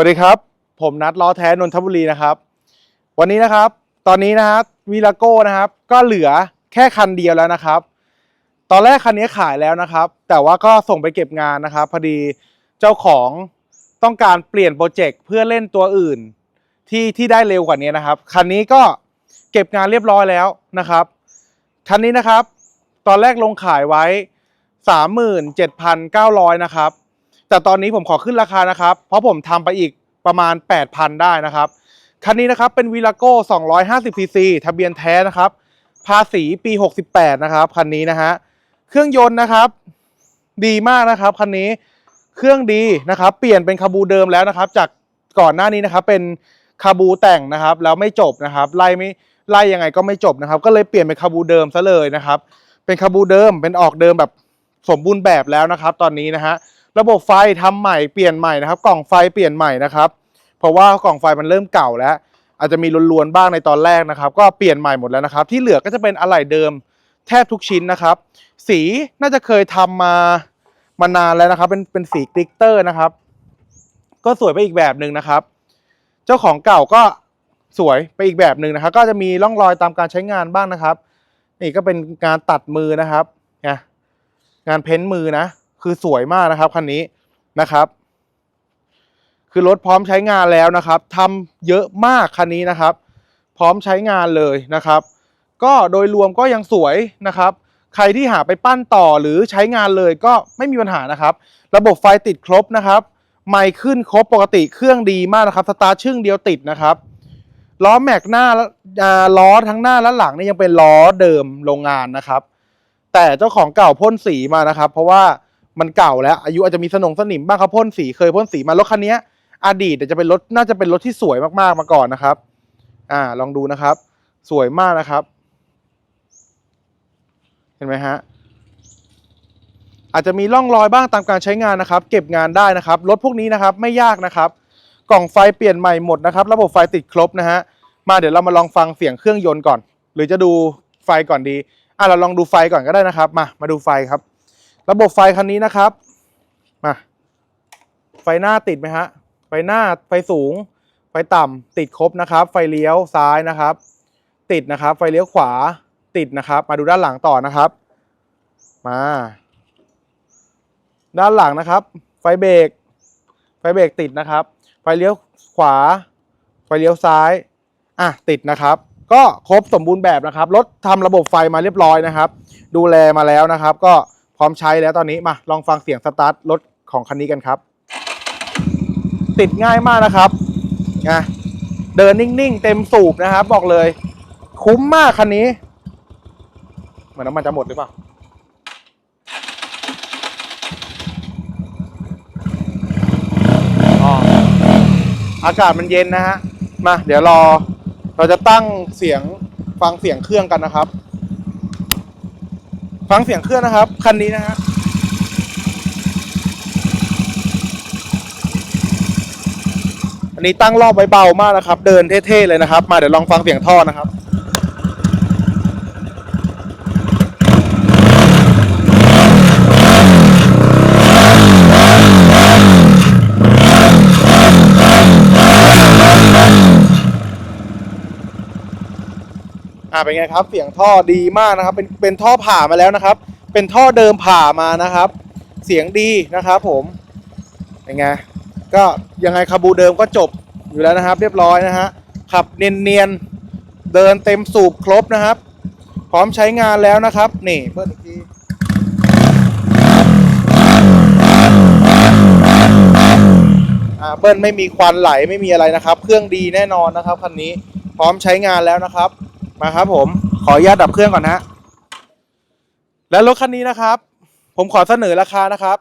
สวัสดีครับ ผมนัดล้อแท้นนทบุรีนะครับ วันนี้นะครับ ตอนนี้นะครับวีลาโก้นะครับ ก็เหลือแค่คันเดียวแล้วนะครับ ตอนแรกคันนี้ขายแล้วนะครับ แต่ว่าก็ส่งไปเก็บงานนะครับ พอดีเจ้าของต้องการเปลี่ยนโปรเจกต์เพื่อเล่นตัวอื่น ที่ที่ได้เร็วกว่านี้นะครับ คันนี้ก็เก็บงานเรียบร้อยแล้วนะครับ คันนี้นะครับ ตอนแรกลงขายไว้ 37,900นะครับ แต่ตอนนี้ผมขอขึ้นราคานะครับ เพราะผมทำไปอีกประมาณ 8,000 ได้นะครับ คันนี้นะครับเป็นวีลาโก้250 cc ทะเบียนแท้นะครับ ภาษีปี 68 นะครับ คันนี้นะฮะ เครื่องยนต์นะครับ ดีมากนะครับ คันนี้ เครื่องดีนะครับ เปลี่ยนเป็นคาบูเดิมแล้วนะครับ จากก่อนหน้านี้นะครับ เป็นคาบูแต่งนะครับ แล้วไม่จบนะครับ ไล่ไม่ไล่ยังไงก็ไม่จบนะครับ ก็เลยเปลี่ยนเป็นคาบูเดิมซะเลยนะครับ เป็นคาบูเดิม เป็นออกเดิมแบบสมบูรณ์แบบแล้วนะครับ ตอนนี้นะฮะ ระบบไฟทำใหม่เปลี่ยนใหม่นะครับ กล่องไฟเปลี่ยนใหม่นะครับ เพราะว่ากล่องไฟมันเริ่มเก่าแล้ว อาจจะมีล้วนๆบ้างในตอนแรกนะครับ ก็เปลี่ยนใหม่หมดแล้วนะครับ ที่เหลือก็จะเป็นอะไหล่เดิมแทบทุกชิ้นนะครับ สีน่าจะเคยทำมามานานแล้วนะครับ เป็นเป็นสีกลิตเตอร์นะครับ ก็สวยไปอีกแบบหนึ่งนะครับ เจ้าของเก่าก็สวยไปอีกแบบหนึ่งนะครับ ก็จะมีร่องรอยตามการใช้งานบ้างนะครับ นี่ก็เป็นงานตัดมือนะครับนะงานเพ้นมือนะ คือสวยมากนะครับคันนี้นะครับ คือรถพร้อมใช้งานแล้วนะครับทำเยอะมากคันนี้นะครับ พร้อมใช้งานเลยนะครับ ก็โดยรวมก็ยังสวยนะครับ ใครที่หาไปปั้นต่อหรือใช้งานเลยก็ไม่มีปัญหานะครับ ระบบไฟติดครบนะครับไมค์ขึ้นครบปกติเครื่องดีมากนะครับ สตาร์ชึ่งเดียวติดนะครับล้อแม็กหน้าอ่าล้อทั้งหน้าและหลังนี่ยังเป็นล้อเดิมโรงงานนะครับ แต่เจ้าของเก่าพ่นสีมานะครับ เพราะว่า มันเก่าแล้ว อายุอาจจะมีสนงสนิมบ้างครับพ่นสีเคยพ่นสีมารถคันนี้อดีตเนี่ยจะเป็นรถน่าจะเป็นรถที่สวยมากๆมาก่อนนะครับ อ่า ลองดูนะครับ สวยมากนะครับ เห็นไหมฮะอาจจะมีร่องรอยบ้างตามการใช้งานนะครับ เก็บงานได้นะครับรถพวกนี้นะครับไม่ยากนะครับ กล่องไฟเปลี่ยนใหม่หมดนะครับ ระบบไฟติดครบนะฮะมาเดี๋ยวเรามาลองฟังเสียงเครื่องยนต์ก่อน หรือจะดูไฟก่อนดีอะเราลองดูไฟก่อนก็ได้นะครับ มามาดูไฟครับ ระบบไฟคันนี้นะครับมาไฟหน้าติดไหมฮะ ไฟหน้าไฟสูง ไฟต่ำติดครบนะครับ ไฟเลี้ยวซ้ายนะครับ ติดนะครับ ไฟเลี้ยวขวาติดนะครับ มาดูด้านหลังต่อนะครับ มา ด้านหลังนะครับ ไฟเบรกไฟเบรกติดนะครับ ไฟเลี้ยวขวา ไฟเลี้ยวซ้ายอะติดนะครับ ก็ครบสมบูรณ์แบบนะครับรถทำระบบไฟมาเรียบร้อยนะครับ ดูแลมาแล้วนะครับ ก็ พร้อมใช้แล้วตอนนี้มาลองฟังเสียงสตาร์ทรถของคันนี้กันครับ ติดง่ายมากนะครับนะเดินนิ่งๆ เต็มสูบนะครับ บอกเลย คุ้มมากคันนี้ เหมือนน้ำมันจะหมดหรือเปล่าอ๋ออากาศมันเย็นนะฮะ มา เดี๋ยวรอ เราจะตั้งเสียงฟังเสียงเครื่องกันนะครับ ฟังเสียงเครื่องนะครับ คันนี้นะฮะอันนี้ตั้งรอบไว้เบามากนะครับ เดินเท่ๆเลยนะครับ มาเดี๋ยวลองฟังเสียงท่อนะครับ เป็นไงครับ เสียงท่อดีมากนะครับ เป็นเป็นท่อผ่ามาแล้วนะครับ เป็นท่อเดิมผ่ามานะครับ เสียงดีนะครับผมเป็นไงก็ยังไงคาบูเดิมก็จบอยู่แล้วนะครับ เรียบร้อยนะฮะขับเนียนๆเดินเต็มสูบครบนะครับ พร้อมใช้งานแล้วนะครับ นี่เพิ่มอีกทีอ่าเบิ้ลไม่มีควันไหลไม่มีอะไรนะครับ เครื่องดีแน่นอนนะครับคันนี้พร้อมใช้งานแล้วนะครับ มาครับผมขออนุญาตดับเครื่องก่อนนะ แล้วรถคันนี้นะครับ ผมขอเสนอราคานะครับ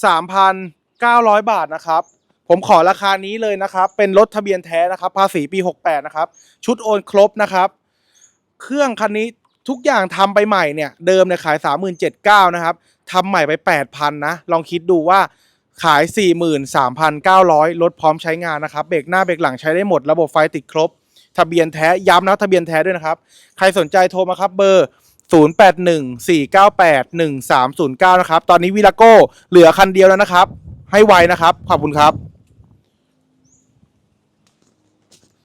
43,900 บาทนะครับ ผมขอราคานี้เลยนะครับ เป็นรถทะเบียนแท้นะครับ ภาษีปี 68 นะครับ ชุดโอนครบนะครับ เครื่องคันนี้ทุกอย่างทำไปใหม่เนี่ย เดิมเนี่ยขาย 37,900นะครับทำใหม่ไป 8,000นะลองคิดดูว่าขาย 43,900 รถพร้อมใช้งานนะครับ เบรกหน้าเบรกหลังใช้ได้หมด ระบบไฟติดครบ ทะเบียนแท้ย้ำนะทะเบียนแท้ด้วยนะครับ ใครสนใจโทรมาครับเบอร์ 0814981309 นะครับ ตอนนี้วีลาโก้เหลือคันเดียวแล้วนะครับ ให้ไวนะครับ ขอบคุณครับ